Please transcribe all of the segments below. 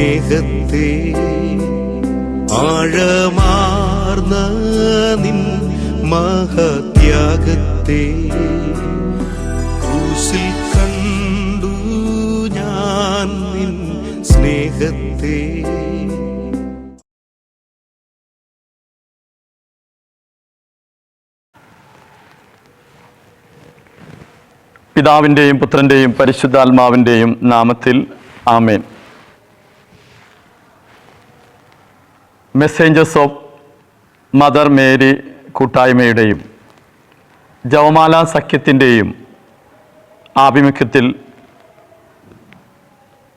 സ്നേഹത്തെ ആഴമാർന്ന നിൻ മഹത്യാഗത്തെ ക്രൂസിൽ കണ്ടു ഞാൻ നിൻ സ്നേഹത്തെ. പിതാവിന്റെയും പുത്രന്റെയും പരിശുദ്ധാത്മാവിന്റെയും നാമത്തിൽ ആമേൻ. മെസ്സേഞ്ചേഴ്സ് ഓഫ് മദർ മേരി കൂട്ടായ്മയുടെയും ജവമാല സഖ്യത്തിന്റെയും ആഭിമുഖ്യത്തിൽ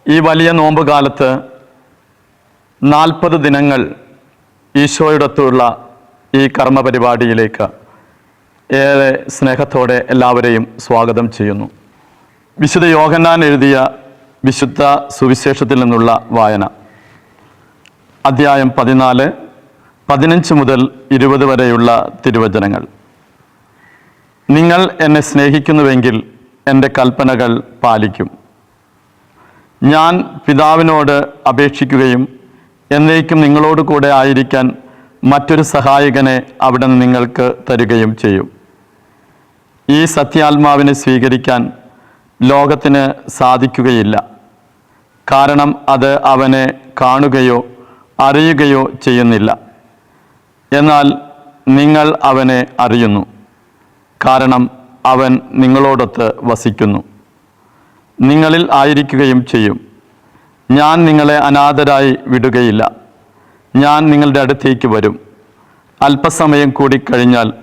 ഈ വലിയ നോമ്പ് കാലത്ത് നാൽപ്പത് ദിനങ്ങൾ ഈശോയോടൊത്തുള്ള ഈ കർമ്മ പരിപാടിയിലേക്ക് ഏറെ സ്നേഹത്തോടെ എല്ലാവരെയും സ്വാഗതം ചെയ്യുന്നു. വിശുദ്ധ യോഹന്നാൻ എഴുതിയ വിശുദ്ധ സുവിശേഷത്തിൽ നിന്നുള്ള വായന. അദ്ധ്യായം പതിനാല് പതിനഞ്ച് മുതൽ ഇരുപത് വരെയുള്ള തിരുവചനങ്ങൾ. നിങ്ങൾ എന്നെ സ്നേഹിക്കുന്നുവെങ്കിൽ എന്റെ കൽപ്പനകൾ പാലിക്കും. ഞാൻ പിതാവിനോട് അപേക്ഷിക്കുകയും എന്നേക്കും നിങ്ങളോട് കൂടെ ആയിരിക്കാൻ മറ്റൊരു സഹായകനെ അവിടെ നിങ്ങൾക്ക് തരികയും ചെയ്യും. ഈ സത്യാത്മാവിനെ സ്വീകരിക്കാൻ ലോകത്തിന് സാധിക്കുകയില്ല. കാരണം അത് അവനെ കാണുകയോ അറിയുകയോ ചെയ്യുന്നില്ല. എന്നാൽ നിങ്ങൾ അവനെ അറിയുന്നു. കാരണം അവൻ നിങ്ങളോടൊത്ത് വസിക്കുന്നു. നിങ്ങളിൽ ആയിരിക്കുകയും ചെയ്യും. ഞാൻ നിങ്ങളെ അനാഥരായി വിടുകയില്ല. ഞാൻ നിങ്ങളുടെ അടുത്തേക്ക് വരും. അല്പസമയം കൂടി കഴിഞ്ഞാൽ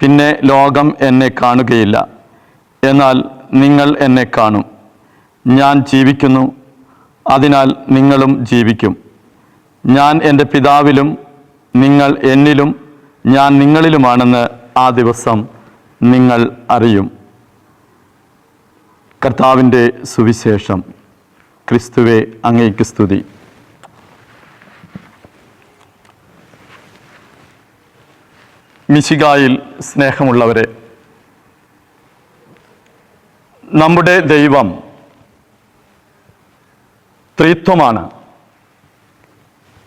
പിന്നെ ലോകം എന്നെ കാണുകയില്ല. എന്നാൽ നിങ്ങൾ എന്നെ കാണും. ഞാൻ ജീവിക്കുന്നു. അതിനാൽ നിങ്ങളും ജീവിക്കും. ഞാൻ എന്റെ പിതാവിലും നിങ്ങൾ എന്നിലും ഞാൻ നിങ്ങളിലുമാണെന്ന് ആ ദിവസം നിങ്ങൾ അറിയും. കർത്താവിന്റെ സുവിശേഷം. ക്രിസ്തുവെ അങ്ങേക്ക് സ്തുതി. മിശികായിൽ സ്നേഹമുള്ളവരെ നമ്മുടെ ദൈവം ത്രിത്വമാണ്.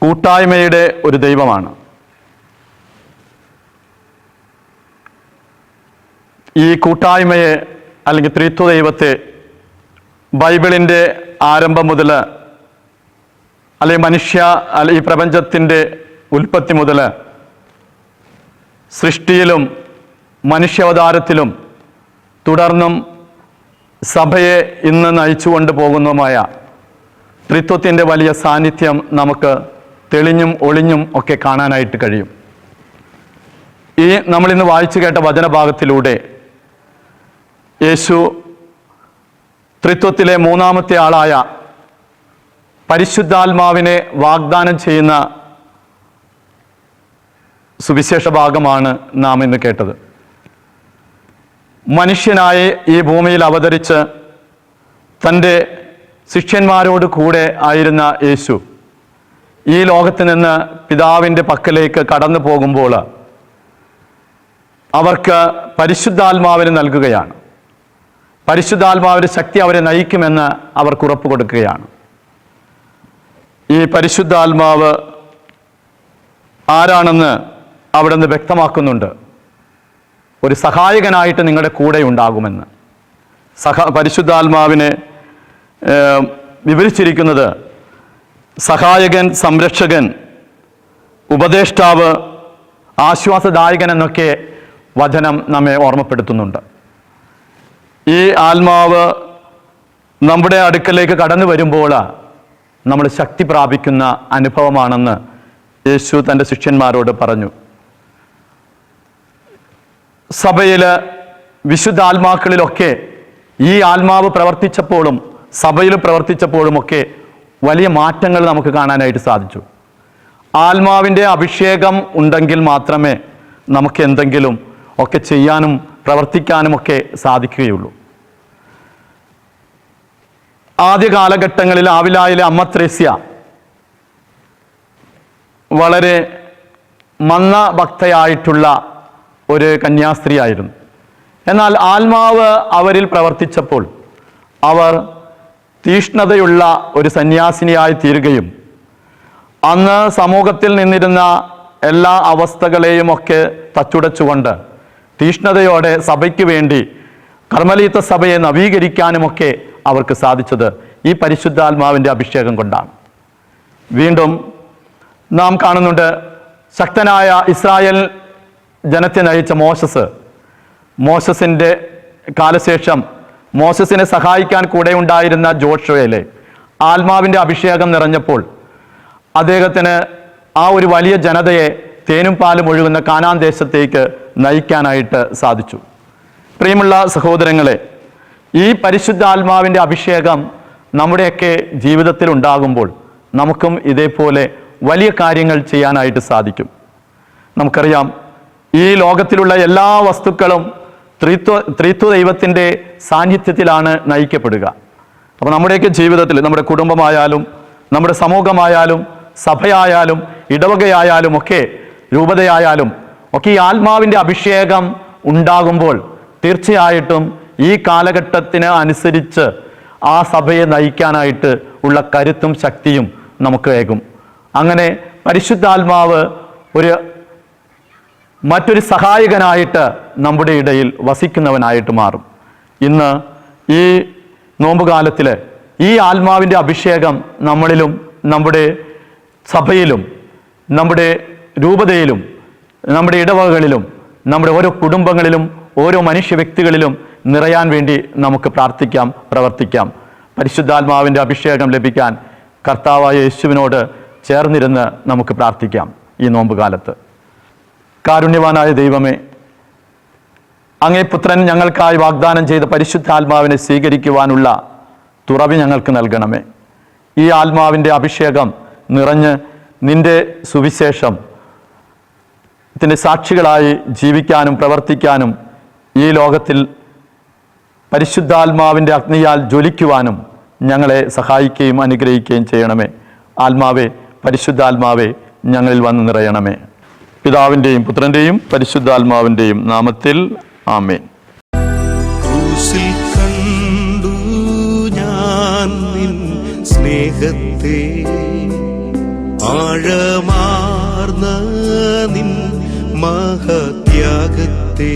കൂട്ടായ്മയുടെ ഒരു ദൈവമാണ്. ഈ കൂട്ടായ്മയെ അല്ലെങ്കിൽ ത്രിത്വ ദൈവത്തെ ബൈബിളിന്റെ ആരംഭം മുതൽ അല്ലെങ്കിൽ മനുഷ്യ അല്ലെ ഈ പ്രപഞ്ചത്തിന്റെ ഉൽപ്പത്തി മുതൽ സൃഷ്ടിയിലും മനുഷ്യാവതാരത്തിലും തുടർന്നും സഭയെ ഇന്ന് നയിച്ചുകൊണ്ട് പോകുന്നതുമായ ത്രിത്വത്തിന്റെ വലിയ സാന്നിധ്യം നമുക്ക് തെളിഞ്ഞും ഒളിഞ്ഞും ഒക്കെ കാണാനായിട്ട് കഴിയും. ഈ നമ്മളിന്ന് വായിച്ചു കേട്ട വചനഭാഗത്തിലൂടെ യേശു ത്രിത്വത്തിലെ മൂന്നാമത്തെ ആളായ പരിശുദ്ധാത്മാവിനെ വാഗ്ദാനം ചെയ്യുന്ന സുവിശേഷ ഭാഗമാണ് നാം ഇന്ന് കേട്ടത്. മനുഷ്യനായി ഈ ഭൂമിയിൽ അവതരിച്ച് തന്റെ ശിഷ്യന്മാരോട് കൂടെ ആയിരുന്ന യേശു ഈ ലോകത്ത് നിന്ന് പിതാവിന്റെ പക്കലേക്ക് കടന്നു പോകുമ്പോൾ അവർക്ക് പരിശുദ്ധാത്മാവിന് നൽകുകയാണ്. പരിശുദ്ധാത്മാവിന്റെ ശക്തി അവരെ നയിക്കുമെന്ന് അവർക്ക് ഉറപ്പ് കൊടുക്കുകയാണ്. ഈ പരിശുദ്ധാത്മാവ് ആരാണെന്ന് അവിടെ നിന്ന് വ്യക്തമാക്കുന്നുണ്ട്. ഒരു സഹായകനായിട്ട് നിങ്ങളുടെ കൂടെ ഉണ്ടാകുമെന്ന്. സഹ പരിശുദ്ധാത്മാവിനെ വിവരിച്ചിരിക്കുന്നത് സഹായകൻ സംരക്ഷകൻ ഉപദേഷ്ടാവ് ആശ്വാസദായകൻ എന്നൊക്കെ വചനം നമ്മെ ഓർമ്മപ്പെടുത്തുന്നുണ്ട്. ഈ ആത്മാവ് നമ്മുടെ അടുക്കലേക്ക് കടന്നു വരുമ്പോൾ നമ്മൾ ശക്തി പ്രാപിക്കുന്ന അനുഭവമാണെന്ന് യേശു തന്റെ ശിഷ്യന്മാരോട് പറഞ്ഞു. സഭയിൽ വിശുദ്ധാത്മാക്കളിലൊക്കെ ഈ ആത്മാവ് പ്രവർത്തിച്ചപ്പോഴും സഭയിൽ പ്രവർത്തിച്ചപ്പോഴുമൊക്കെ വലിയ മാറ്റങ്ങൾ നമുക്ക് കാണാനായിട്ട് സാധിച്ചു. ആത്മാവിന്റെ അഭിഷേകം ഉണ്ടെങ്കിൽ മാത്രമേ നമുക്ക് എന്തെങ്കിലും ഒക്കെ ചെയ്യാനും പ്രവർത്തിക്കാനും ഒക്കെ സാധിക്കുകയുള്ളൂ. ആദ്യ കാലഘട്ടങ്ങളിൽ ആവിലായിലെ അമ്മ ത്രേസ്യ വളരെ മന്ന ഭക്തയായിട്ടുള്ള ഒരു കന്യാസ്ത്രീയായിരുന്നു എന്നാൽ ആത്മാവ് അവരിൽ പ്രവർത്തിച്ചപ്പോൾ അവർ തീഷ്ണതയുള്ള ഒരു സന്യാസിനിയായി തീരുകയും അന്ന് സമൂഹത്തിൽ നിന്നിരുന്ന എല്ലാ അവസ്ഥകളെയും ഒക്കെ തച്ചുടച്ചുകൊണ്ട് തീഷ്ണതയോടെ സഭയ്ക്ക് വേണ്ടി കർമ്മലീത്ത സഭയെ നവീകരിക്കാനുമൊക്കെ അവർക്ക് സാധിച്ചത് ഈ പരിശുദ്ധാത്മാവിന്റെ അഭിഷേകം കൊണ്ടാണ്. വീണ്ടും നാം കാണുന്നുണ്ട് ശക്തനായ ഇസ്രായേൽ ജനത്തെ നയിച്ച മോശസ്. മോശസിന്റെ കാലശേഷം മോശസിനെ സഹായിക്കാൻ കൂടെ ഉണ്ടായിരുന്ന ജോഷുവയിലെ ആത്മാവിന്റെ അഭിഷേകം നിറഞ്ഞപ്പോൾ അദ്ദേഹത്തിന് ആ ഒരു വലിയ ജനതയെ തേനും പാലും ഒഴുകുന്ന കാനാൻ ദേശത്തേക്ക് നയിക്കാനായിട്ട് സാധിച്ചു. പ്രിയമുള്ള സഹോദരങ്ങളെ ഈ പരിശുദ്ധാത്മാവിന്റെ അഭിഷേകം നമ്മുടെയൊക്കെ ജീവിതത്തിൽ ഉണ്ടാകുമ്പോൾ നമുക്കും ഇതേപോലെ വലിയ കാര്യങ്ങൾ ചെയ്യാനായിട്ട് സാധിക്കും. നമുക്കറിയാം ഈ ലോകത്തിലുള്ള എല്ലാ വസ്തുക്കളും ത്രിത്വ ത്രിത്വ ദൈവത്തിന്റെ സാന്നിധ്യത്തിലാണ് നയിക്കപ്പെടുക. അപ്പോൾ നമ്മുടെയൊക്കെ ജീവിതത്തിൽ നമ്മുടെ കുടുംബമായാലും നമ്മുടെ സമൂഹമായാലും സഭയായാലും ഇടവകയായാലും ഒക്കെ രൂപതയായാലും ഒക്കെ ഈ ആത്മാവിന്റെ അഭിഷേകം ഉണ്ടാകുമ്പോൾ തീർച്ചയായിട്ടും ഈ കാലഘട്ടത്തിന് അനുസരിച്ച് ആ സഭയെ നയിക്കാനായിട്ട് ഉള്ള കരുത്തും ശക്തിയും നമുക്ക് ഏകും. അങ്ങനെ പരിശുദ്ധാത്മാവ് ഒരു മറ്റൊരു സഹായകനായിട്ട് നമ്മുടെ ഇടയിൽ വസിക്കുന്നവനായിട്ട് മാറും. ഇന്ന് ഈ നോമ്പുകാലത്തിൽ ഈ ആത്മാവിന്റെ അഭിഷേകം നമ്മളിലും നമ്മുടെ സഭയിലും നമ്മുടെ രൂപതയിലും നമ്മുടെ ഇടവകകളിലും നമ്മുടെ ഓരോ കുടുംബങ്ങളിലും ഓരോ മനുഷ്യ വ്യക്തികളിലും നിറയാൻ വേണ്ടി നമുക്ക് പ്രാർത്ഥിക്കാം പ്രവർത്തിക്കാം. പരിശുദ്ധാത്മാവിന്റെ അഭിഷേകം ലഭിക്കാൻ കർത്താവായ യേശുവിനോട് ചേർന്നിരുന്ന് നമുക്ക് പ്രാർത്ഥിക്കാം ഈ നോമ്പുകാലത്ത്. കാരുണ്യവാനായ ദൈവമേ അങ്ങേ പുത്രൻ ഞങ്ങൾക്കായി വാഗ്ദാനം ചെയ്ത പരിശുദ്ധാത്മാവിനെ സ്വീകരിക്കുവാനുള്ള തുറവി ഞങ്ങൾക്ക് നൽകണമേ. ഈ ആത്മാവിന്റെ അഭിഷേകം നിറഞ്ഞ് നിന്റെ സുവിശേഷം ത്തിന്റെ സാക്ഷികളായി ജീവിക്കാനും പ്രവർത്തിക്കാനും ഈ ലോകത്തിൽ പരിശുദ്ധാത്മാവിന്റെ അഗ്നിയാൽ ജ്വലിക്കുവാനും ഞങ്ങളെ സഹായിക്കുകയും അനുഗ്രഹിക്കുകയും ചെയ്യണമേ. ആത്മാവേ പരിശുദ്ധാത്മാവേ ഞങ്ങളിൽ വന്ന് നിറയണമേ. പിതാവിന്റെയും പുത്രന്റെയും പരിശുദ്ധാത്മാവിന്റെയും നാമത്തിൽ ആമേൻ. കണ്ടു ഞാൻ നിൻ സ്നേഹത്തെ. ആഴമാർന്ന നിൻ മഹത്യാഗത്തെ.